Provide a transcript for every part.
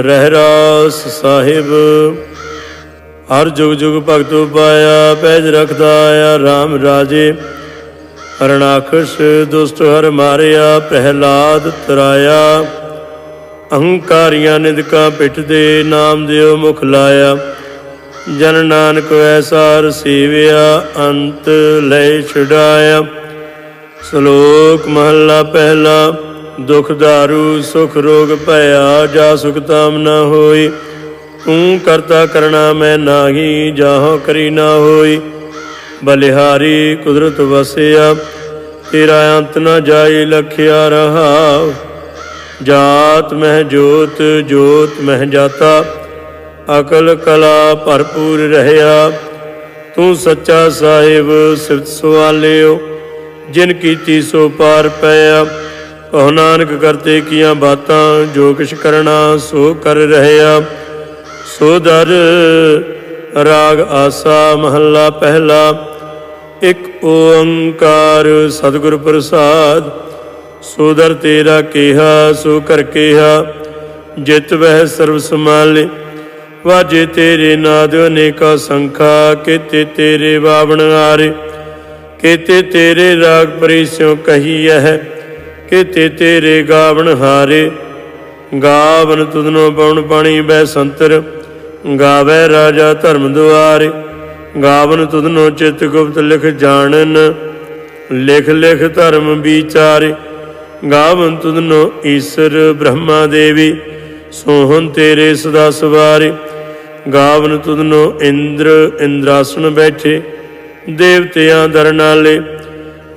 ਰਹਿਰਾਸ ਸਾਹਿਬ, ਹਰ ਜੁਗ ਜੁਗ ਭਗਤੋ ਪਾਇਆ ਪੈਜ ਰਖਦਾ ਆਇਆ RAM ਰਾਜੇ। ਹਰਣਾਕਸ਼ ਦੁਸ਼ਟ ਹਰ ਮਾਰਿਆ, ਪ੍ਰਹਿਲਾਦ ਤਰਾਇਆ। ਅਹੰਕਾਰੀਆਂ ਨਿਦਕਾਂ ਪਿੱਠ ਦੇ ਨਾਮ ਦਿਓ ਮੁਖ ਲਾਇਆ। ਜਨ ਨਾਨਕ ਐਸਾ ਰਸੀਵਿਆ ਅੰਤ ਲੈ ਛਡਾਇਆ। ਸ਼ਲੋਕ ਮਹੱਲਾ ਪਹਿਲਾ। ਦੁਖ ਦਾਰੂ, ਸੁਖ ਰੋਗ ਭਇਆ, ਜਾ ਸੁਖ ਤਾਮ ਨਾ ਹੋਈ। ਤੂੰ ਕਰਤਾ ਕਰਣਾ ਮੈਂ ਨਾਹੀ, ਜਾਹੋ ਕਰੀ ਨਾ ਹੋਈ। ਬਲਿਹਾਰੀ ਕੁਦਰਤ ਵਸਿਆ, ਤੇਰਾ ਅੰਤ ਨਾ ਜਾਈ ਲਖਿਆ ਰਹਾ। ਜਾਤ ਮਹਿ ਜੋਤ ਜੋਤ ਮਹਿ ਜਾਤਾ, ਅਕਲ ਕਲਾ ਭਰਪੂਰ ਰਹਿਆ। ਤੂੰ ਸੱਚਾ ਸਾਹਿਬ ਸਿਫਤ ਸਵਾਲਿਓ, ਜਿਨ ਕੀਤੀ ਸੋ ਪਾਰ ਪਿਆ। ਉਹ ਨਾਨਕ ਕਰਤੇ ਕੀਆਂ ਬਾਤਾਂ, ਜੋ ਕਿਛ ਕਰਨਾ ਸੋ ਕਰ ਰਹਿਆ। ਸੋ ਦਰ ਰਾਗ ਆਸਾ ਮਹੱਲਾ ਪਹਿਲਾ। ਇੱਕ ਓੰਕਾਰ ਸਤਿਗੁਰ ਪ੍ਰਸਾਦ, ਸੋ ਦਰ ਤੇਰਾ ਕਿਹਾ, ਸੋ ਕਰ ਕੀਹਾ। ਜਿਤ ਵਹਿ ਸਰਬ ਸਮਾਲੇ ਵਾਜੇ ਤੇਰੇ ਨਾਦ ਅਨੇਕਾ ਸੰਖਾ, ਕੀਤੇ ਤੇਰੇ ਬਾਵਣ ਆਰੇ ਕੀਤੇ ਤੇਰੇ ਰਾਗ ਪਰਿਸਿਓ ਕਹੀਐ ਕੀਤੇ ਤੇਰੇ ਗਾਵਣ ਹਾਰੇ। ਗਾਵਨ ਤੁਧਨੋ ਪਉਣ ਪਾਣੀ ਬੈ ਸੰਤਰ। ਗਾਵੇ ਰਾਜਾ ਧਰਮ ਦੁਆਰੇ। ਗਾਵਨ ਤੁਧਨੋ ਚਿਤ ਗੁਪਤ ਲਿਖ ਜਾਣਨ। ਲਿਖ ਲਿਖ ਧਰਮ ਵਿਚਾਰੇ। ਗਾਵਨ ਤੁਧਨੋ ਈਸ਼ਰ ਬ੍ਰਹਮਾ ਦੇਵੀ। ਸੋਹਣ ਤੇਰੇ ਸਦਾ ਸਵਾਰੇ। ਗਾਵਨ ਤੁਧਨੋ ਇੰਦਰ ਇੰਦਰਾਸਨ ਬੈਠੇ। ਦੇਵਤਿਆਂ ਦਰਨਾਲੇ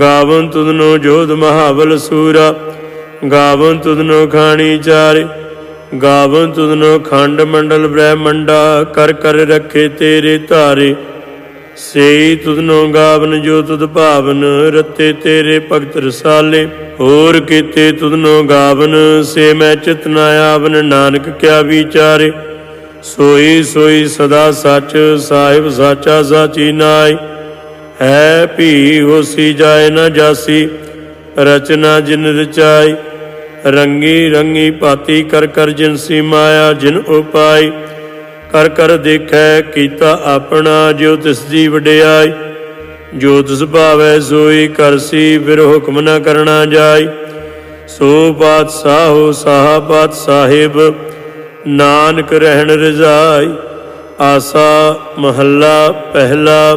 ਗਾਵਨ ਤੁਧਨੋ ਜੋਧ ਮਹਾਬਲ ਸੂਰਾ, ਗਾਵਨ ਤੁਧਨੋ ਖਾਣੀ ਚਾਰੇ, ਗਾਵਨ ਤੁਧਨੋ ਖੰਡ ਮੰਡਲ ਬ੍ਰਹਮੰਡਾ, ਕਰ ਕਰ ਰੱਖੇ ਤੇਰੇ ਧਾਰੇ। ਸੇਈ ਤੁਧਨੋ ਗਾਵਨ ਜੋ ਤੁਧ ਭਾਵਨ, ਰਤੇ ਤੇਰੇ ਭਗਤ ਰਸਾਲੇ। ਹੋਰ ਕੀਤੇ ਤੁਧਨੋ ਗਾਵਨ, ਸੇ ਮੈਂ ਚਿਤ ਨਾ ਆਵਨ, ਨਾਨਕ ਕਿਆ ਵਿਚਾਰੇ। ਸੋਈ ਸੋਈ ਸਦਾ ਸੱਚ, ਸਾਹਿਬ ਸਾਚਾ ਸਾਚੀ ਨਾਈ ਹੈ ਭੀ ਹੋਸੀ ਜਾਏ ਨਾ ਜਾਸੀ, ਰਚਨਾ ਜਿਨ ਰਚਾਈ, ਰੰਗੀ ਰੰਗੀ ਭਾਤੀ ਕਰ ਕਰ ਜਿਨਸੀ ਮਾਇਆ ਜਿਨ ਉਪਾਈ, ਕਰ ਕਰ ਦੇਖੈ ਕੀਤਾ ਆਪਣਾ ਜੋ ਤਿਸ ਦੀ ਵਡਿਆਈ, ਜੋ ਤਿਸ ਭਾਵੈ ਸੋਈ ਕਰਸੀ ਫਿਰ ਹੁਕਮ ਨਾ ਕਰਨਾ ਜਾਈ, ਸੋ ਬਾਦਸ਼ਾਹੋ ਸਾਹਾ ਬਾਦ ਸਾਹਿਬ ਨਾਨਕ ਰਹਿਣ ਰਜ਼ਾਈ, ਆਸਾ ਮਹੱਲਾ ਪਹਿਲਾ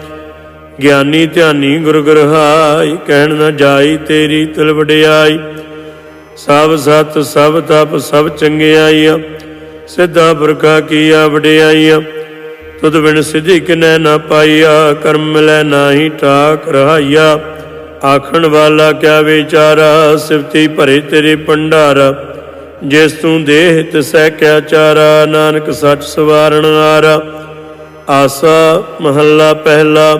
ਗਿਆਨੀ ਧਿਆਨੀ ਗੁਰ ਗ੍ਰਹਾਈ, ਕਹਿਣ ਨਾ ਜਾਈ ਤੇਰੀ ਤਿਲ ਵਡਿਆਈ। ਸਭ ਸਤ, ਸਭ ਤਪ, ਸਭ ਚੰਗਿਆਈਆਂ, ਸਿੱਧਾ ਪੁਰਖਾ ਕੀਆ ਵਡਿਆਈਆਂ। ਤੁਧ ਬਿਨ ਸਿਧੀ ਕਿਨੈ ਨਾ ਪਾਈਆ, ਕਰਮ ਮਿਲੈ ਨਾਹੀ ਠਾਕ ਰਹਾਈਆ। ਆਖਣ ਵਾਲਾ ਕਿਆ ਵਿਚਾਰਾ, ਸਿਫਤੀ ਭਰੇ ਤੇਰੇ ਭੰਡਾਰਾ। ਜਿਸ ਤੂੰ ਦੇਹ ਤਿਸੈ ਕਿਆ ਚਾਰਾ, ਨਾਨਕ ਸੱਚ ਸਵਾਰਣ ਆਰਾ ਆਸਾ ਮਹੱਲਾ ਪਹਿਲਾ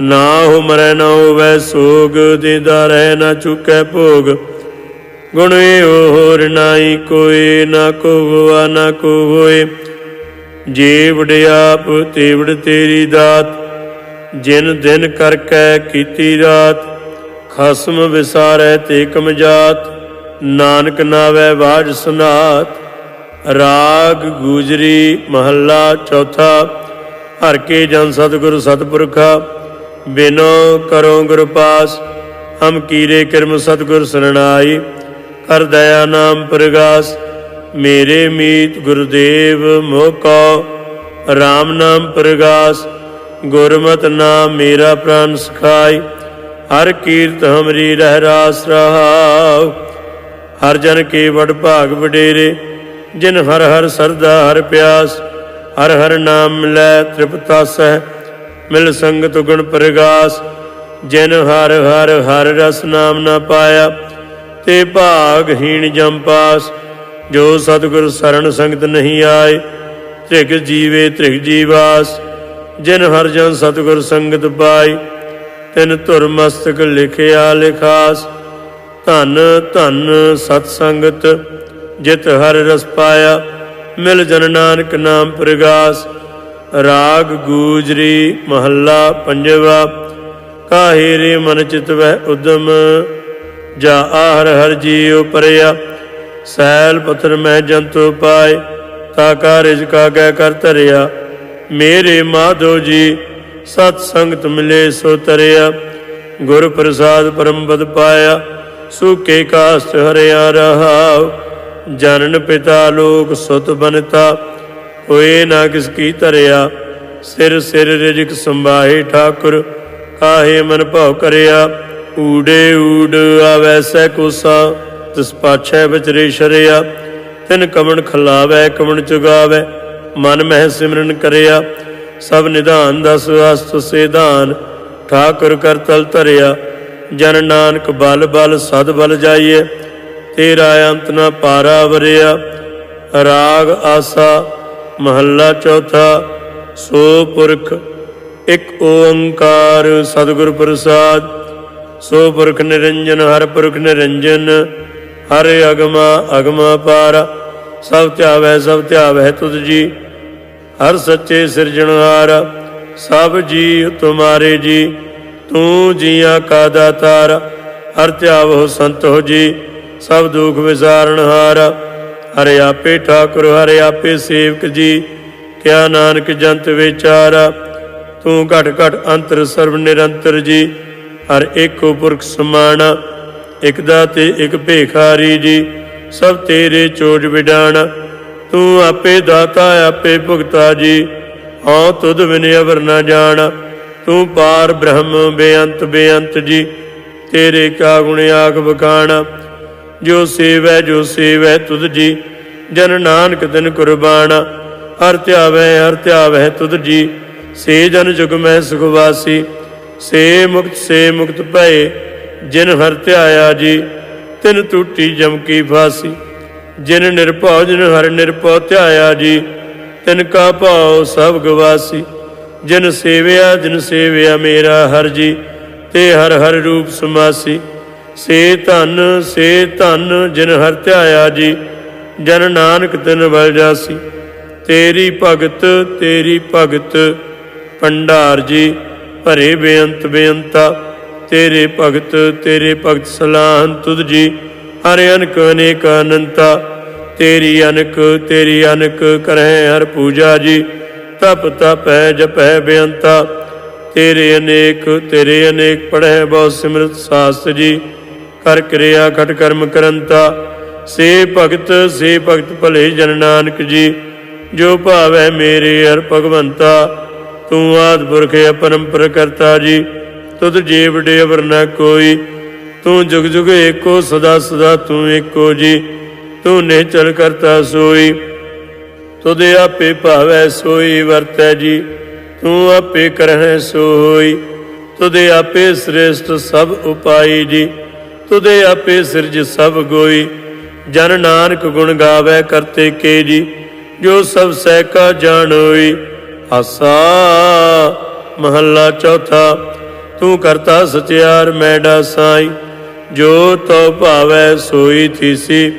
ਨਾ ਹੋ ਮਰੈ ਨਾ ਹੋਵੇ ਸੋਗ ਦੇਦਾ ਰਹਿ ਨਾ ਚੁਕੈ ਭੋਗ। ਗੁਣ ਇਹੋ ਹੋਰ ਨਾਹੀ ਕੋਈ, ਨਾ ਕੋ ਹੋਆ ਨਾ ਕੋ ਹੋਏ ਜੇ ਵਡਿਆਪ ਤੇ ਤੇਰੀ ਦਾਤ। ਜਿਨ ਦਿਨ ਕਰ ਕੈ ਕੀਤੀ ਰਾਤ, ਖਸਮ ਵਿਸਾਰੈ ਤੇ ਕਮ ਕਮਜਾਤ। ਨਾਨਕ ਨਾਵੇ ਬਾਜ ਸੁਨਾਤ, ਰਾਗ ਗੂਜਰੀ ਮਹੱਲਾ ਚੌਥਾ। ਹਰ ਕੇ ਜਨ ਸਤਿਗੁਰ ਸਤਪੁਰਖਾ ਬਿਨੋ ਕਰੋ ਗੁਰ ਪਾਸ, ਹਮ ਕੀਰੇ ਕਰਮ ਸਤਿਗੁਰ ਸਰਣਾਈ ਕਰ ਦਇਆ ਨਾਮ ਪ੍ਰਗਾਸ, ਮੇਰੇ ਮੀਤ ਗੁਰਦੇਵ ਮੋਕੋ RAM ਨਾਮ ਪ੍ਰਗਾਸ, ਗੁਰਮਤ ਨਾਮ ਮੇਰਾ ਪ੍ਰਾਨ ਸਖਾਈ, ਹਰ ਕੀਰਤ ਹਮਰੀ ਰਹਿ ਰਾਸ ਰਹਾਉ। ਹਰ ਜਨ ਕੇ ਵਡ ਭਾਗ ਵਡੇਰੇ, ਜਿਨ ਹਰ ਹਰ ਸਰਦਾ ਹਰ ਪਿਆਸ, ਹਰ ਹਰ ਨਾਮ ਮਿਲੈ ਤ੍ਰਿਪਤਾਸੈ ਮਿਲ ਸੰਗਤ ਗੁਣ ਪ੍ਰਗਾਸ, ਜਿਨ ਹਰ ਹਰ ਹਰ ਰਸ ਨਾਮ ਨਾ ਪਾਇਆ, ਤੇ ਭਾਗਹੀਣ ਜਮ ਪਾਸ। ਜੋ ਸਤਿਗੁਰ ਸਰਣ ਸੰਗਤ ਨਹੀਂ ਆਏ, ਤ੍ਰਿਗ ਜੀਵੇ ਤ੍ਰਿਗ ਜੀਵਾਸ। ਜਿਨ ਹਰ ਜਨ ਸਤਿਗੁਰ ਸੰਗਤ ਪਾਈ ਤਿਨ ਧੁਰ ਮਸਤਕ ਲਿਖਿਆ ਲਿਖਾਸ। ਧਨ ਧਨ ਸਤ ਸੰਗਤ, ਜਿਤ ਹਰ ਰਸ ਪਾਇਆ, ਮਿਲ ਜਨ ਨਾਨਕ ਨਾਮ ਪ੍ਰਗਾਸ। ਰਾਗ ਗੂਜਰੀ ਮਹੱਲਾ ਪੰਜਵਾ ਕਾਹੇ ਰੇ ਮਨ ਚਿਤ ਵਹਿ ਉਦਮ, ਜਾ ਆਹਰ ਹਰ ਜੀਉ ਪਰਿਆ, ਸੈਲ ਪਥਰ ਮੈਂ ਜੰਤੂ ਪਾਏ, ਤਾ ਕਾ ਰਿਜਕ ਆਗੈ ਕਰ ਧਰਿਆ, ਮੇਰੇ ਮਾਧੋ ਜੀ ਸਤ ਸੰਗਤ ਮਿਲੇ ਸੋ ਤਰਿਆ, ਗੁਰ ਪ੍ਰਸਾਦ ਪਰਮ ਪਦ ਪਾਇਆ, ਸੂਕੇ ਕਾਸਟ ਹਰਿਆ ਰਹਾਉ, ਜਨਨ ਪਿਤਾ ਲੋਕ ਸੁਤ ਬਨਤਾ ਹੋਏ ਨਾ ਕਿਸ ਕੀ ਧਰਿਆ? ਸਿਰ ਸਿਰ ਰਿਜਕ ਸੰਭਾਹੇ ਠਾਕੁਰ, ਕਾਹੇ ਮਨ ਭਾਉ ਕਰਿਆ? ਊੜੇ ਊੜ ਆਵੈ ਸੈ ਕੋਸਾ, ਤਿਸ ਪਾਛੈ ਵਿਚਰੇ ਸ਼ਰਿਆ। ਤਿਨ ਕਮਣ ਖਲਾਵੈ, ਕਮਣ ਚੁਗਾਵੈ, ਮਨ ਮਹਿ ਸਿਮਰਨ ਕਰਿਆ। ਸਭ ਨਿਧਾਨ ਦਸ ਅਸਤ ਸੇਧਾਨ, ਠਾਕੁਰ ਕਰ ਤਲ ਧਰਿਆ। ਜਨ ਨਾਨਕ ਬਲ ਬਲ ਸਦ ਬਲ ਜਾਈਏ ਤੇਰਾ ਅੰਤ ਨ ਪਾਰਾ ਵਰਿਆ। ਰਾਗ ਆਸਾ ਮਹੱਲਾ ਚੌਥਾ ਸੋ ਪੁਰਖ ਇੱਕ ਓੰਕਾਰ ਸਤਿਗੁਰ ਪ੍ਰਸਾਦ। ਸੋ ਪੁਰਖ ਨਿਰੰਜਨ ਹਰ ਪੁਰਖ ਨਿਰੰਜਨ, ਹਰ ਅਗਮਾ ਅਗਮਾ ਪਾਰ। ਸਭ ਧਿਆਵੈ ਸਭ ਧਿਆਵੈ ਤੁਧ ਜੀ, ਹਰ ਸੱਚੇ ਸਿਰਜਣਹਾਰ ਸਭ ਜੀ, ਤੁਮਾਰੇ ਜੀ, ਤੂੰ ਜੀਆਂ ਕਾ ਦਾਤਾਰ। ਹਰ ਧਿਆਵੋ ਸੰਤ ਹੋ ਜੀ, ਸਭ ਦੁਖ ਵਿਸਾਰਣਹਾਰ ਹਰੇ ਆਪੇ ਠਾਕੁਰ, ਹਰੇ ਆਪੇ ਸੇਵਕ ਜੀ। ਕਿਆ ਨਾਨਕ ਜੰਤ ਵਿਚਾਰਾ, ਤੂੰ ਘਟ ਘਟ ਅੰਤਰ ਸਰਬ ਨਿਰੰਤਰ ਜੀ। ਹਰ ਏਕੋ ਪੁਰਖ ਸਮਾਣਾ, ਇਕ ਦਾ ਤੇ ਇਕ ਭੇਖਾਰੀ ਜੀ। ਸਭ ਤੇਰੇ ਚੋਜ ਵਿਡਾਣ, ਤੂੰ ਆਪੇ ਦਾਤਾ, ਆਪੇ ਭੁਗਤਾ ਜੀ। ਹਉ ਤੁਧ ਬਿਨ ਅਵਰ ਨਾ ਜਾਣ, ਤੂੰ ਪਾਰ ਬ੍ਰਹਮ ਬੇਅੰਤ ਬੇਅੰਤ ਜੀ। ਤੇਰੇ ਕਾ ਗੁਣ ਆਖ ਬਖਾਣਾ ਜੋ ਸੇਵੈ ਜੋ ਸੇਵੈ ਤੁਧ ਜੀ, ਜਨ ਨਾਨਕ ਦਿਨ ਕੁਰਬਾਨ। ਹਰ ਧਿਆਵੈ ਹਰ ਧਿਆਵੈ ਤੁਧ ਜੀ, ਸੇ ਜਨ ਜੁਗ ਮੈਂ ਸੁਖ ਵਾਸੀ। ਸੇ ਮੁਕਤ ਸੇ ਮੁਕਤ ਭਏ, ਜਿਨ ਹਰ ਧਿਆਇਆ ਜੀ, ਤਿਨ ਟੂਟੀ ਜਮ ਕੀ ਫਾਸੀ। ਜਿਨ ਨਿਰਭਉ, ਜਿਨ ਹਰ ਨਿਰਭਉ ਧਿਆਇਆ ਜੀ, ਤਿਨ ਕਾ ਭਾਉ ਸਭ ਗਵਾਸੀ। ਜਿਨ ਸੇਵਿਆ ਜਿਨ ਸੇਵਿਆ ਮੇਰਾ ਹਰ ਜੀ, ਤੇ ਹਰ ਹਰ ਰੂਪ ਸਮਾਸੀ। ਸੇ ਧਨ ਸੇ ਧਨ ਜਿਨ ਹਰ ਧਿਆਇਆ ਜੀ, ਜਨ ਨਾਨਕ ਤਿਨ ਬਲ ਜਾਸੀ। ਤੇਰੀ ਭਗਤ ਤੇਰੀ ਭਗਤ, ਭੰਡਾਰ ਜੀ, ਭਰੇ ਬੇਅੰਤ ਬੇਅੰਤਾ। ਤੇਰੇ ਭਗਤ ਤੇਰੇ ਭਗਤ ਸਲਾਹਨ ਤੁਧ ਜੀ, ਹਰਿ ਅਨਕ, ਅਨੇਕ ਅਨੰਤਾ। ਤੇਰੀ ਅਨਕ ਤੇਰੀ ਅਨਕ ਕਰਹਿ ਹਰ ਪੂਜਾ ਜੀ, ਤਪ ਤਪੈ ਜਪੈ ਬੇਅੰਤਾ। ਤੇਰੇ ਅਨੇਕ ਤੇਰੇ ਅਨੇਕ ਪੜਹਿ ਬਹੁ ਸਿਮਰਤ ਸਾਸਤ ਜੀ ਕਰ ਕਿਰਿਆ ਖਟ ਕਰਮ ਕਰੰਤਾ। ਸੇ ਭਗਤ ਸੇ ਭਗਤ ਭਲੇ ਜਨ ਨਾਨਕ ਜੀ, ਜੋ ਭਾਵੈ ਮੇਰੇ ਹਰ ਭਗਵੰਤਾ। ਤੂੰ ਆਦ ਪੁਰਖ ਅਪਰੰਪਰ ਕਰਤਾ ਜੀ, ਤੁਧ ਜੀ ਵਡੇ ਅਵਰ ਕੋਈ। ਤੂੰ ਜੁਗ ਜੁਗ ਏਕੋ, ਸਦਾ ਸਦਾ ਤੂੰ ਏਕੋ ਜੀ, ਤੂੰ ਨਿਚਲ ਕਰਤਾ ਸੋਈ। ਤੁਧ ਆਪੇ ਭਾਵੈ ਸੋਈ ਵਰਤੈ ਜੀ, ਤੂੰ ਆਪੇ ਕਰਹਿ ਸੋਈ। ਤੁਧ ਆਪੇ ਸ੍ਰੇਸ਼ਟ ਸਭ ਉਪਾਈ ਜੀ ਤੁਧ ਆਪੇ ਸਿਰਜ ਸਭ ਗੋਈ। ਜਨ ਨਾਨਕ ਗੁਣ ਗਾਵੇ ਕਰਤੇ ਕੇ ਜੀ ਜੋ ਸਭ ਸਹਿ ਕਾ ਜਾਣੋਈ। ਆਸਾ, ਮਹੱਲਾ ਚੌਥਾ, ਤੂੰ ਕਰਤਾ ਸਚਿਆਰ ਮੈਡਾ ਸਾਈ। ਜੋ ਤੋ ਭਾਵੈ ਸੋਈ ਥੀਸੀ,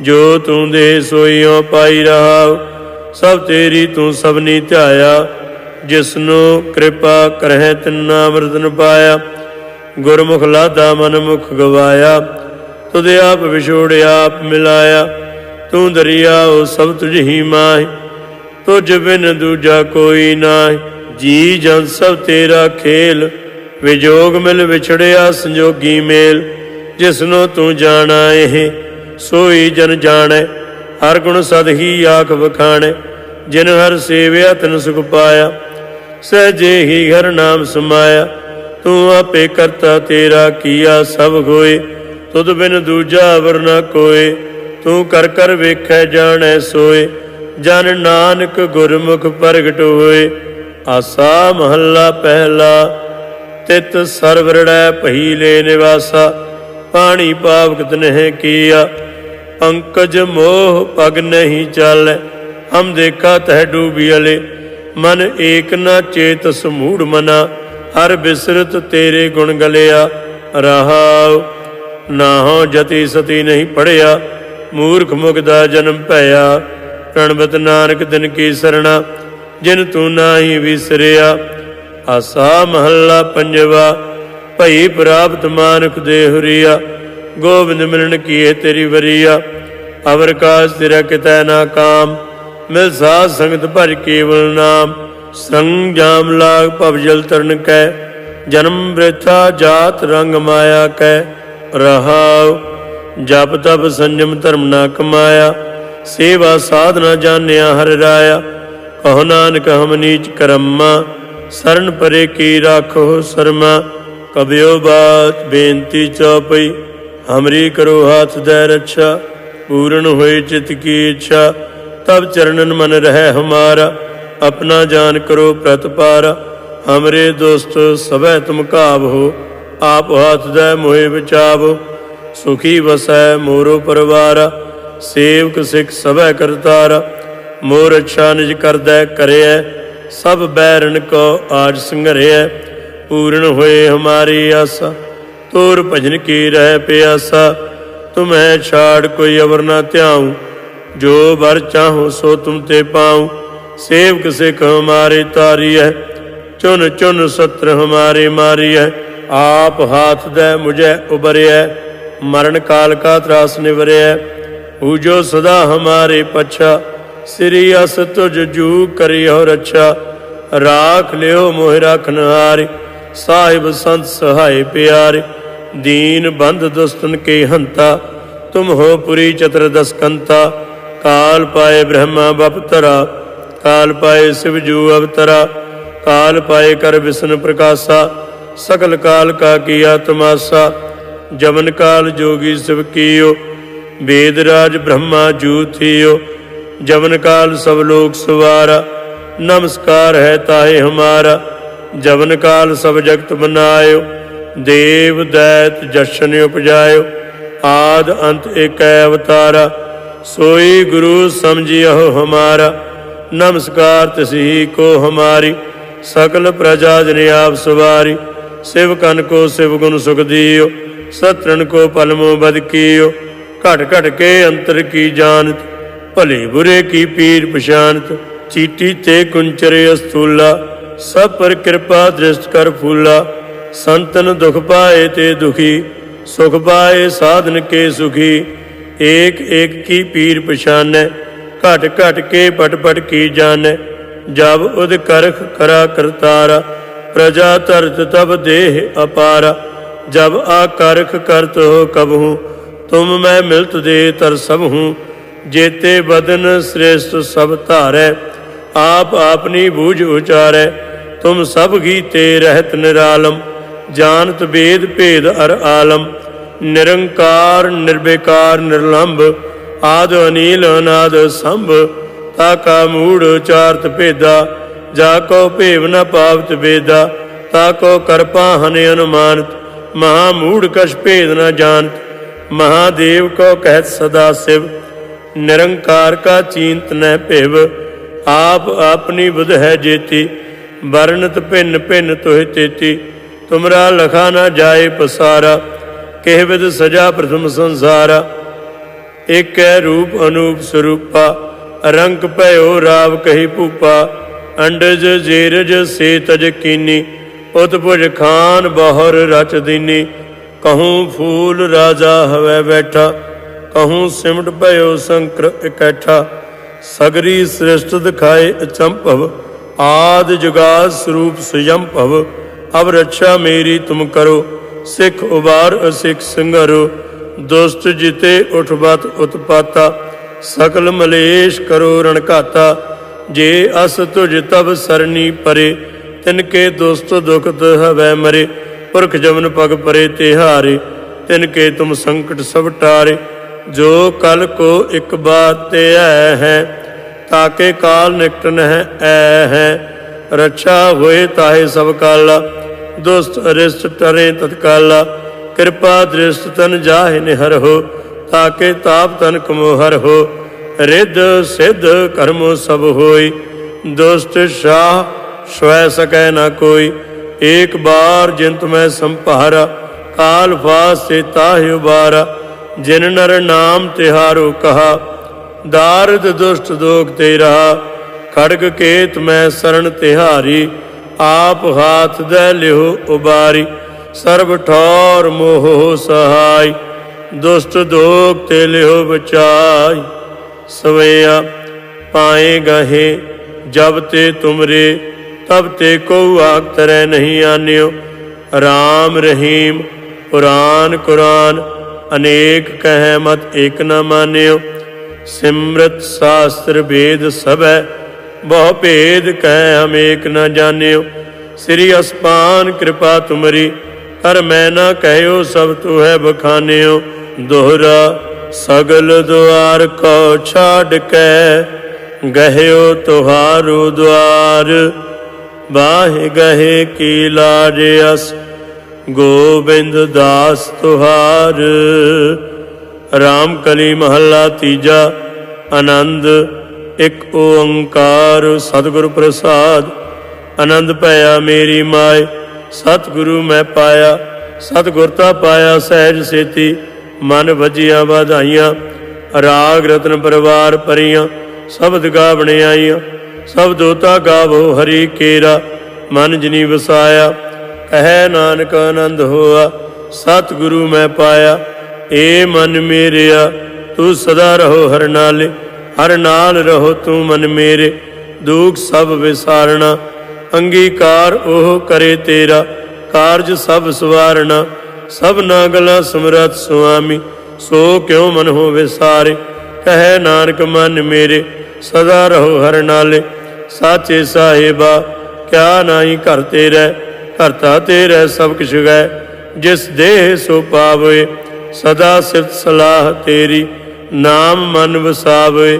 ਜੋ ਤੂੰ ਦੇ ਸੋਈਓ ਪਾਈ ਰਹਾਉ। ਸਭ ਤੇਰੀ ਤੂੰ ਸਭਨੀ ਧਿਆਇਆ, ਜਿਸਨੂੰ ਕਿਰਪਾ ਕਰਹਿ ਤਿੰਨਾ ਅੰਮ੍ਰਿਤਨ ਪਾਇਆ। ਗੁਰਮੁਖ ਲਾਦਾ ਮਨਮੁਖ ਗਵਾਇਆ, ਤੁਧ ਆਪ ਵਿਛੋੜਿਆ ਆਪ ਮਿਲਾਇਆ, ਤੂੰ ਦਰਿਆਓ ਸਭ ਤੁਝ ਹੀ ਮਾਹਿ, ਤੁਝ ਬਿਨ ਦੂਜਾ ਕੋਈ ਨਾਹੀ, ਜੀ ਜਨ ਸਭ ਤੇਰਾ ਖੇਲ, ਵਿਜੋਗ ਮਿਲ ਵਿਛੜਿਆ ਸੰਜੋਗੀ ਮੇਲ, ਜਿਸਨੂੰ ਤੂੰ ਜਾਣਾ ਇਹ, ਸੋਈ ਜਨ ਜਾਣੈ, ਹਰ ਗੁਣ ਸਦ ਹੀ ਆਖ ਵਖਾਣੈ, ਜਿਨ ਹਰ ਸੇਵਿਆ ਤਨ ਸੁਖ ਪਾਇਆ, ਸਹਜੇ ਹੀ ਹਰ ਨਾਮ ਸਮਾਇਆ ਤੂੰ ਆਪੇ ਕਰਤਾ ਤੇਰਾ ਕੀਆ ਸਭ ਹੋਏ, ਤੁਧ ਬਿਨ ਦੂਜਾ ਅਵਰ ਨਾ ਕੋਏ, ਤੂੰ ਕਰ ਕਰ ਵੇਖੈ ਜਾਣੈ ਸੋਏ, ਜਨ ਨਾਨਕ ਗੁਰਮੁਖ ਪ੍ਰਗਟ ਹੋਏ, ਆਸਾ ਮਹੱਲਾ ਪਹਿਲਾ, ਤਿਤ ਸਰਵਰੜੈ ਪਹੀਲੇ ਨਿਵਾਸਾ, ਪਾਣੀ ਪਾਵਕ ਤਨਹਿ ਕੀਆ, ਪੰਕਜ ਮੋਹ ਪਗ ਨਹੀਂ ਚੱਲ, ਹਮ ਦੇਖਾ ਤਹਿ ਡੂਬੀਲੇ ਮਨ ਏਕ ਨਾ ਚੇਤ ਸਮੂੜ ਮਨਾ ਹਰ ਬਿਸਰਤ ਤੇਰੇ ਗੁਣ ਗਲਿਆ ਰਹਾਉ ਨਾਹੋ ਜਤੀ ਸਤੀ ਨਹੀਂ ਪੜਿਆ, ਮੂਰਖ ਮੁਖ ਦਾ ਜਨਮ ਭਇਆ, ਪ੍ਰਣਵਤ ਨਾਨਕ ਦਿਨ ਕੀ ਸਰਣਾ, ਜਿਨ ਤੂੰ ਨਾਹੀ ਵਿਸਰਿਆ, ਆਸਾ ਮਹੱਲਾ ਪੰਜਵਾ, ਭਈ ਪ੍ਰਾਪਤ ਮਾਨਕ ਦੇ ਹੁਰੀਆ, ਗੋਬਿੰਦ ਮਿਲਣ ਕੀਏ ਤੇਰੀ ਵਰੀਆ, ਅਵਰ ਕਾਸ ਤੇਰਾ ਕਿਤੈ ਨਾ ਕਾਮ, ਮਿਲ ਸਾਧ ਸੰਗਤ ਭਜ ਕੇਵਲ ਨਾਮ ਸੰਗ ਜਾਮ ਲਾਗ ਭਵ ਜਲ ਤਰਨ ਕੈ, ਜਨਮ ਬ੍ਰਿਥਾ ਜਾਤ ਰੰਗ ਮਾਇਆ ਕੈ, ਰਹਾਉ, ਜਪ ਤਪ ਸੰਜਮ ਧਰਮ ਨਾ ਕਮਾਇਆ, ਸੇਵਾ ਸਾਧਨਾ ਜਾਣਿਆ ਹਰਿ ਰਾਇਆ, ਕਹੋ ਨਾਨਕ ਹਮ ਨੀਚ ਕਰਮਾ, ਸਰਨ ਪਰੇ ਕੀ ਰਾਖੋ ਸਰਮਾ, ਕਬਿਓ ਬਾਤ ਬੇਨਤੀ ਚਉਪਈ ਹਮਰੀ ਕਰੋ ਹਾਥ ਦੇ ਰੱਛਾ, ਪੂਰਨ ਹੋਏ ਚਿਤ ਕੀ ਇੱਛਾ ਤਬ ਚਰਨਨ ਮਨ ਰਹਿ ਹਮਾਰਾ ਆਪਣਾ ਜਾਨ ਕਰੋ ਪ੍ਰਤਪਾਰ, ਹਮਰੇ ਦੋਸਤ ਸਭੈ ਤੁਮ ਕਾਬ ਹੋ, ਆਪ ਹੱਥ ਦੇ ਮੋਹਿ ਬਚਾਵੋ ਸੁਖੀ ਵਸੈ ਮੋਰੋ ਪਰਵਾਰ, ਸੇਵਕ ਸਿੱਖ ਸਭੈ ਕਰਤਾਰ, ਮੋਰ ਅੱਛਾ ਨਿਜ ਕਰਦੈ ਕਰਿਐ, ਸਭ ਬੈਰਨ ਕੋ ਆਜ ਸੰਘਰਿਐ, ਪੂਰਨ ਹੋਏ ਹਮਾਰੀ ਆਸਾ, ਤੋਰ ਭਜਨ ਕੀ ਰਹਿ ਪਿਆਸਾ, ਤੁਮੈ ਛਾੜ ਕੋਈ ਅਵਰ ਨਾ ਧਿਆਉ, ਜੋ ਵਰ ਚਾਹੋ ਸੋ ਤੁਮ ਤੇ ਪਾਉ। ਸੇਵਕ ਸਿੱਖ ਤਾਰੀ ਹੈ ਚੁਨ ਚੁਨ ਸਤਰ ਹਮਾਰੇ ਮਾਰੀਐ, ਆਪ ਹਾਥ ਦੇ ਮੁਝੈ ਉਬਰਿਐ, ਮਰਨ ਕਾਲ ਕਾ ਤਰਾਸ ਨਿਵਰਿਐ, ਊਜੋ ਸਦਾ ਹਮਾਰੇ ਪਛਾ, ਸ੍ਰੀ ਅਸ ਤੁਜ ਜੂ ਕਰਿਓ ਰੱਛਾ, ਰਾਖ ਲਿਓ ਮੋਹਿ ਰਖਨ ਹਾਰੇ ਸਾਹਿਬ ਸੰਤ ਸਹਾਇ ਪਿਆਰੇ, ਦੀਨ ਬੰਦ ਦੁਸਤਨ ਕੇ ਹੰਤਾ, ਤੁਮ ਹੋ ਪੁਰੀ ਚਤਰ ਦਸਕੰਤਾ, ਕਾਲ ਪਾਏ ਬ੍ਰਹਮਾ ਬਪਤਰਾ ਕਾਲ ਪਾਏ ਸਿਵ ਜੂ ਅਵਤਰਾ, ਕਾਲ ਪਾਏ ਕਰ ਵਿਸ਼ਨ ਪ੍ਰਕਾਸ਼ਾ ਸਕਲ ਕਾਲ ਕਾ ਕੀਆ ਤਮਾਸਾ ਜਮਨ ਕਾਲ ਜੋਗੀ ਸਿਵ ਕੀਓ, ਵੇਦ ਰਾਜ ਬ੍ਰਹਮਾ ਜੂ ਥੀਓ ਜਮਨ ਕਾਲ ਸਭ ਲੋਕ ਸਵਾਰਾ, ਨਮਸਕਾਰ ਹੈ ਤਾਹੇ ਹਮਾਰਾ, ਜਵਨ ਕਾਲ ਸਭ ਜਗਤ ਬਨਾਇਓ ਦੇਵ ਦੈਤ ਜਸ਼ਨ ਉਪਜਾਇਓ, ਆਦ ਅੰਤ ਏਕੈ ਅਵਤਾਰਾ, ਸੋਈ ਗੁਰੂ ਸਮਝਿਓ ਹਮਾਰਾ। ਨਮਸਕਾਰ ਤਸਹੀ ਕੋ ਹਮਾਰੀ, ਸਕਲ ਪ੍ਰਜਾ ਜਨ ਆਪ ਸਵਾਰੀ। ਸਿਵ ਕਨ ਕੋ ਸਿਵ ਗੁਣ ਸੁਖ ਦੀਓ ਸਤਰਨ ਕੋ ਪਲਮੋ ਬਦ ਕੀਓ। ਘਟ ਘਟ ਕੇ ਅੰਤਰ ਕੀ ਜਾਣਤ, ਭਲੇ ਬੁਰੇ ਕੀ ਪੀਰ ਪਛਾਨਤ ਚੀਟੀ ਤੇ ਕੁੰਚਰੇ ਅਸਤੂਲਾ ਸਭ ਪਰ ਕਿਰਪਾ ਦ੍ਰਿਸ਼ਟ ਕਰ ਫੂਲਾ। ਸੰਤਨ ਦੁਖ ਪਾਏ ਤੇ ਦੁਖੀ, ਸੁਖ ਪਾਏ ਸਾਧਨ ਕੇ ਸੁਖੀ। ਏਕ ਏਕ ਕੀ ਪੀਰ ਪਛਾਨੈ ਘਟ ਘਟ ਕੇ ਪਟ ਪਟ ਕੀ ਜਾਣੈ? ਜਬ ਉਦ ਕਰਖ ਕਰਾ ਕਰਤਾਰਾ, ਪ੍ਰਜਾ ਧਰਤ ਤਬ ਦੇਹ ਅਪਾਰਾ। ਜਬ ਆ ਕਰਖ ਕਰਤ ਹੋ ਕਬਹੂ, ਤੁਮ ਮੈਂ ਮਿਲਤ ਦੇ ਤਰ ਸਭ ਹੂੰ ਜੇਤੇ ਬਦਨ ਸ੍ਰੇਸ਼ਟ ਸਭ ਧਾਰੈ, ਆਪ ਆਪਨੀ ਬੂਝ ਉਚਾਰੈ। ਤੁਮ ਸਭ ਗੀਤੇ ਰਹਿਤ ਨਿਰਾਲਮ, ਜਾਣਤ ਵੇਦ ਭੇਦ ਅਰ ਆਲਮ। ਨਿਰੰਕਾਰ, ਨਿਰਬੇਕਾਰ, ਨਿਰਲੰਭ ਆਦ ਅਨੀਲ ਅਨਾਦ ਸੰਭ, ਤਾ ਕਾ ਮੂੜ ਚਾਰਤ ਭੇਦਾ, ਜਾ ਕੋ ਭੇਵ ਨ ਪਾਵਤ ਵੇਦਾ, ਤਾ ਕੋ ਕਰਪਾ ਹਨ ਅਨੁਮਾਨਤ, ਮਹਾ ਮੂੜ ਕਛ ਭੇਦ ਨ ਜਾਣਤ, ਮਹਾਦੇਵ ਕੋ ਕਹਿਤ ਸਦਾ ਸਿਵ, ਨਿਰੰਕਾਰ ਕਾ ਚੀਂਤ ਨਹਿ ਭਿਵ, ਆਪ ਆਪਣੀ ਬੁਧ ਹੈ ਜੇਤੀ, ਵਰਣਤ ਭਿੰਨ ਭਿੰਨ ਤੋਹਿ ਤੇਤੀ, ਤੁਮਰਾ ਲਖਾ ਨਾ ਜਾਏ ਪਸਾਰਾ, ਕਿਹ ਵਿਦ ਸਜਾ ਪ੍ਰਥਮ ਸੰਸਾਰਾ ਏਕੈ ਰੂਪ ਅਨੂਪ ਸਰੂਪਾ ਰੰਕ ਭਇਓ ਰਾਵ ਕਹੀ ਭੂਪਾ, ਅੰਡਜ ਜੀਰਜ ਸੇ ਤਜ ਕੀਨੀ ਉਤ ਭੁਜ ਖਾਨ ਬਹੁਰ ਰਚ ਦੀਨੀ, ਕਹੂੰ ਫੂਲ ਰਾਜਾ ਹਵੇ ਬੈਠਾ, ਕਹੂੰ ਸਿਮਟ ਭਇਓ ਸੰਕਰ ਇਕੱਠਾ, ਸਗਰੀ ਸ੍ਰਿਸ਼ਟ ਦਿਖਾਏ ਅਚੰਭਵ, ਆਦ ਜੁਗਾ ਸਰੂਪ ਸੁਯੰਭਵ ਅਬ ਰੱਛਾ ਮੇਰੀ ਤੁਮ ਕਰੋ, ਸਿੱਖ ਉਬਾਰ ਅਸਿੱਖ ਸੰਗਰੋ ਦੁਸਤ ਜਿਤੇ ਉਠਬਤ ਉਤਪਾਤਾ, ਸਕਲ ਮਲੇਸ਼ ਕਰੋ ਰਣਘਾਤਾ ਜੇ ਅਸ ਤੁਜ ਤਬ ਸਰਨੀ ਪਰੇ, ਤਿਨ ਕੇ ਦੁਸਤ ਦੁਖਤ ਹਵੈ ਮਰੇ। ਪੁਰਖ ਜਮਨ ਪਗ ਪਰੇ ਤਿਹਾਰੇ ਤਿਨ ਕੇ ਤੁਮ ਸੰਕਟ ਸਭ ਟਾਰੇ। ਜੋ ਕਲ ਕੋ ਇਕ ਬਾਤ ਤੇ ਐ ਹੈ, ਤਾਕੇ ਕਾਲ ਨਿਕਟ ਹੈ ਐ ਹੈ। ਰੱਛਾ ਹੋਏ ਤਾਹੇ ਸਭ ਕਾਲਾ ਦੁਸਤ ਅਰਿਸ਼ਟ ਟਰੇ ਤਤਕਾਲਾ। ਕਿਰਪਾ ਦ੍ਰਿਸ਼ਟ ਤਨ ਜਾਹਿ ਨਿਹਰ ਹੋ, ਤਾਕੇ ਤਾਪ ਤਨ ਕਮੋ ਹਰ ਹੋ। ਰਿੱਧ ਸਿੱਧ ਕਰਮੋ ਸਭ ਹੋਈ, ਦੁਸ਼ਟ ਸ਼ਾਹ ਸਵੈ ਸਕੈ ਨਾ ਕੋਈ। ਏਕ ਬਾਰ ਜਿੰਤ ਮੈਂ ਸੰਭਾਰਾ, ਕਾਲ ਫਾਸ ਸੇ ਤਾਹਿ ਉਬਾਰਾ। ਜਿਨ ਨਰ ਨਾਮ ਤਿਹਾਰੋ ਕਹਾ, ਦਾਰਦ ਦੁਸ਼ਟ ਦੋਖ ਤੇ ਰਹਾ ਖੜਗ ਕੇਤ ਮੈਂ ਸਰਣ ਤਿਹਾਰੀ, ਆਪ ਹਾਥ ਦੇ ਲਿਓ ਉਬਾਰੀ। ਸਰਬ ਠੌਰ ਮੋਹ ਸਹਾਈ, ਦੁਸ਼ਟ ਦੋਗ ਤੇ ਲਿਓ ਬਚਾਈ। ਸਵਿਆ ਪਾਏ ਗਹੇ, ਜਬ ਤੇ ਤੁਮਰੇ, ਤਬ ਤੇ ਕੋ ਆਖ ਤਰੈ ਨਹੀਂ ਆਨਿਓ। ਰਾਮ ਰਹੀਮ, ਪੁਰਾਨ ਕੁਰਾਨ, ਅਨੇਕ ਕਹਿ ਮਤ ਏਕ ਨ ਮਾਨਿਓ। ਸਿਮਰਤ ਸਾਸਤਰ ਵੇਦ ਸਭੈ, ਬਹੁ ਭੇਦ ਕਹਿ ਹਮ ਏਕ ਨ ਜਾਣਿਓ। ਸ੍ਰੀ ਅਸਪਾਨ ਕਿਰਪਾ ਤੁਮਰੀ ਕਰ ਮੈਂ ਨਾ ਕਹਿਓ ਸਭ ਤੂ ਹੈ ਬਖਾਨਿਓ, ਦੋਹਰਾ ਸਗਲ ਦੁਆਰ ਕੋ ਛਾੜ ਕੇ, ਗਹਿਓ ਤੁਹਾਰੂ ਦੁਆਰ। ਬਾਹਿ ਗਹੇ ਕੀ ਲਾਜ ਅਸ, ਗੋਬਿੰਦ ਦਾਸ ਤੁਹਾਰ। ਰਾਮ ਕਲੀ ਮਹੱਲਾ ਤੀਜਾ, ਆਨੰਦ ਇੱਕ ਓੰਕਾਰ, ਸਤਿਗੁਰ ਪ੍ਰਸਾਦ। ਆਨੰਦ ਭਇਆ ਮੇਰੀ ਮਾਏ ਸਤਿਗੁਰੂ ਮੈਂ ਪਾਇਆ, ਸਤਿਗੁਰਤਾ ਪਾਇਆ, ਸਹਿਜ ਸੇਤੀ, ਮਨ ਵਜੀਆਂ ਵਧਾਈਆਂ, ਰਾਗ ਰਤਨ ਪਰਿਵਾਰ ਪਰੀਆਂ ਸ਼ਬਦ ਗਾਵਣੇ ਆਈਆਂ, ਸਭ ਦੋਤਾ ਗਾਵੋ ਹਰੀ ਕੇਰਾ, ਮਨ ਜਿਨੀ ਵਸਾਇਆ, ਕਹੈ ਨਾਨਕ ਆਨੰਦ ਹੋਆ, ਸਤਿਗੁਰੂ ਮੈਂ ਪਾਇਆ, ਏ ਮਨ ਮੇਰਿਆ, ਤੂੰ ਸਦਾ ਰਹੋ ਹਰ ਨਾਲੇ, ਹਰ ਨਾਲ ਰਹੋ ਤੂੰ ਮਨ ਮੇਰੇ, ਦੁਖ ਸਭ ਵਿਸਾਰਣਾ ਅੰਗੀਕਾਰ ਉਹ ਕਰੇ ਤੇਰਾ, ਕਾਰਜ ਸਭ ਸਵਾਰਣਾ ਸਭ ਨਾਗਲਾ ਸਮਰਤ ਸੁਆਮੀ, ਸੋ ਕਿਉ ਮਨ ਹੋ ਵਿਸਾਰੇ ਕਹੈ ਨਾਨਕ, ਮਨ ਮੇਰੇ, ਸਦਾ ਰਹੋ ਹਰ ਨਾਲੇ। ਸਾਚੇ ਸਾਹਿਬਾ, ਕਿਆ ਨਾਹੀ ਘਰ ਤੇਰੇ ਘਰਤਾ ਤੇਰੇ ਸਭ ਕੁਛ ਗੈ ਜਿਸ ਦੇਹ ਸੋ ਪਾਵੇ ਸਦਾ ਸਿਫਤ ਸਲਾਹ ਤੇਰੀ। ਨਾਮ ਮਨ ਵਸਾਵੇ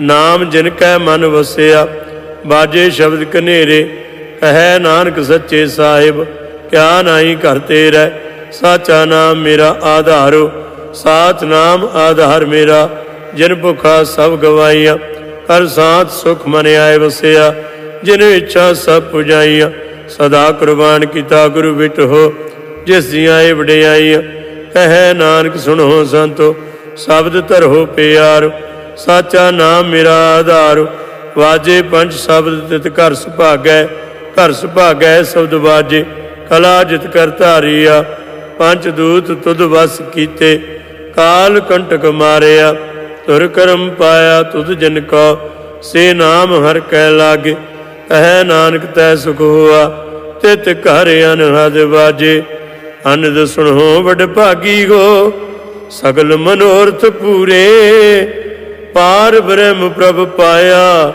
ਨਾਮ ਜਿਨ ਕੈ ਮਨ ਵਸਿਆ। ਬਾਜੇ ਸ਼ਬਦ ਕਨੇਰੇ ਕਹੈ ਨਾਨਕ ਸੱਚੇ ਸਾਹਿਬ, ਕਿਆ ਨਾਹੀ ਘਰ ਤੇਰੇ, ਸਾਚਾ ਨਾਮ ਮੇਰਾ ਆਧਾਰੋ, ਸਾਚ ਨਾਮ ਆਧਾਰ ਮੇਰਾ, ਜਿਨ ਭੁਖਾ ਸਭ ਗਵਾਈਆਂ ਕਰ ਸਾਥ ਸੁਖ ਮਨ ਆਏ ਵਸਿਆ, ਜਿਨ ਇੱਛਾ ਸਭ ਪੁਜਾਈਆਂ, ਸਦਾ ਕੁਰਬਾਨ ਕੀਤਾ ਗੁਰੂ ਵਿਟ ਹੋ, ਜਿਸ ਦੀਆਂ ਇਹ ਵਡਿਆਈਆਂ ਕਹੈ ਨਾਨਕ ਸੁਣੋ ਸੰਤੋ, ਸ਼ਬਦ ਧਰੋ ਪਿਆਰ, ਸਾਚਾ ਨਾਮ ਮੇਰਾ ਆਧਾਰ, ਵਾਜੇ ਪੰਜ ਸ਼ਬਦ ਤਿਤ ਘਰ ਸੁਭਾਗੈ ਘਰ ਸੁਭਾਗੈ ਸ਼ਬਦ ਬਾਜੇ ਕਲਾ ਜਿਤ ਕਰ ਧਾਰੀਆ, ਪੰਜ ਦੂਤ ਤੁਧ ਵਸ ਕੀਤੇ, ਕਾਲ ਕੰਟਕ ਮਾਰਿਆ ਤੁਰ ਕਰਮ ਪਾਇਆ ਤੁਧ ਜਨ ਕੋ, ਸੇ ਨਾਮ ਹਰ ਕੈ ਲਾਗੇ ਕਹੈ ਨਾਨਕ ਤੈ ਸੁਖ ਹੋਆ, ਤਿਤ ਘਰ ਅਨਹਦ ਵਾਜੇ। ਅਨੰਦ ਸੁਣੋ ਵਡ ਭਾਗੀ ਹੋ ਸਗਲ ਮਨੋਰਥ ਪੂਰੇ, ਪਾਰ ਬ੍ਰਹਮ ਪ੍ਰਭ ਪਾਇਆ,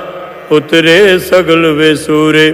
ਉਤਰੇ ਸਗਲ ਵੇਸੂਰੇ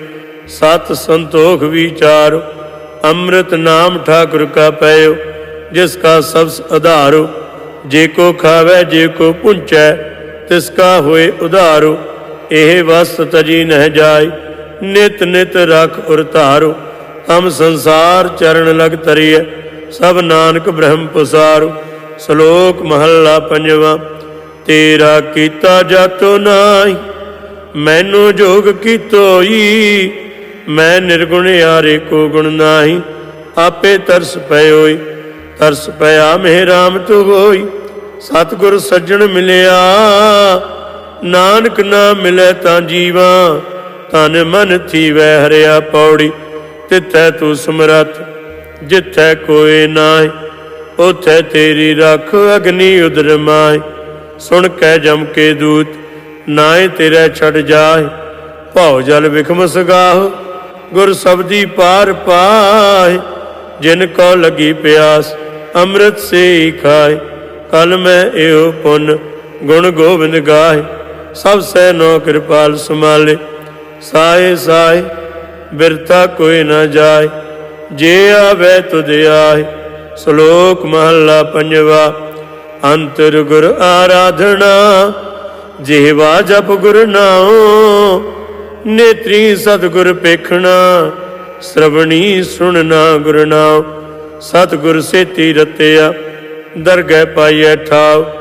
ਸਤ ਸੰਤੋਖ ਵਿਚਾਰ, ਅੰਮ੍ਰਿਤ ਨਾਮ ਠਾਕੁਰ ਕਾ ਪਇਓ, ਜਿਸ ਕਾ ਸਬਸ ਆਧਾਰੋ ਜੇ ਕੋ ਖਾਵੇ, ਜੇ ਕੋ ਪੁੰਚੈ, ਤਿਸ ਕਾ ਹੋਏ ਉਧਾਰੋ, ਇਹ ਵਸਤ ਤਜੀ ਨਹਿ ਜਾਏ, ਨਿਤ ਨਿਤ ਰਖ ਉਰ ਧਾਰੋ ਤਮ ਸੰਸਾਰ ਚਰਨ ਲਗ ਤਰੀਐ ਸਭ ਨਾਨਕ ਬ੍ਰਹਮ ਪਸਾਰੋ, ਸ਼ਲੋਕ ਮਹੱਲਾ ਪੰਜਵਾ, ਤੇਰਾ ਕੀਤਾ ਜਾਤੋ ਨਾਹੀ, ਮੈਨੂੰ ਜੋਗ ਕੀਤੋਈ ਮੈਂ ਨਿਰਗੁਣ ਯਾਰੇ ਕੋ ਗੁਣ ਨਾਹੀ, ਆਪੇ ਤਰਸ ਪਏ ਹੋਈ, ਤਰਸ ਪਿਆ ਮੇਹ ਰਾਮ ਤੂ ਹੋਈ। ਸਤਿਗੁਰ ਸੱਜਣ ਮਿਲਿਆ, ਨਾਨਕ ਨਾ ਮਿਲੇ ਤਾਂ ਜੀਵਾ ਤਨ ਮਨ ਥੀਵੈ ਹਰਿਆ ਪੌੜੀ, ਤਿੱਥੈ ਤੂੰ ਸਮਰੱਥ, ਜਿੱਥੈ ਕੋਈ ਨਾਹੀ ਉਥੇ ਤੇਰੀ ਰੱਖ ਅਗਨੀ ਉਦਰ ਮਾਇ ਸੁਣ ਕੈ ਜਮ ਕੇ ਦੂਤ ਨਾਏ ਤੇਰੇ ਛੱਡ ਜਾਏ ਭਾਉ ਜਲ ਵਿਖਮ ਸਗਾਹ ਗੁਰ ਸਬਦੀ ਪਾਰ ਪਾਏ, ਜਿਨ ਕੋ ਲਗੀ ਪਿਆਸ ਅੰਮ੍ਰਿਤ ਸੇ ਖਾਏ। ਕਲ ਮੈਂ ਇਹੋ ਪੁੰਨ ਗੁਣ ਗੋਬਿੰਦ ਗਾਏ। ਸਭ ਸੈ ਨੋ ਕਿਰਪਾਲ ਸਮਾਲੇ ਸਾਏ ਸਾਏ ਬਿਰਤਾ ਕੋਈ ਨਾ ਜਾਏ। ਜੇ ਆਵੇ ਤੁਧ ਆਏ, ਸ਼ਲੋਕ ਮਹੱਲਾ ਪੰਜਵਾ, ਅੰਤਰ ਗੁਰ ਆਰਾਧਨਾ। ਜਿਹਵਾ ਜਪ ਗੁਰ ਨਾਉ ਨੇਤਰੀ ਸਤਿਗੁਰ ਪੇਖਣਾ ਸ਼ਰਵਣੀ ਸੁਣਨਾ ਗੁਰ ਨਾਉ। ਸਤਿਗੁਰ ਸੇਤੀ ਰਤਿਆ ਦਰਗਹਿ ਪਾਈਐ ਠਾਉ।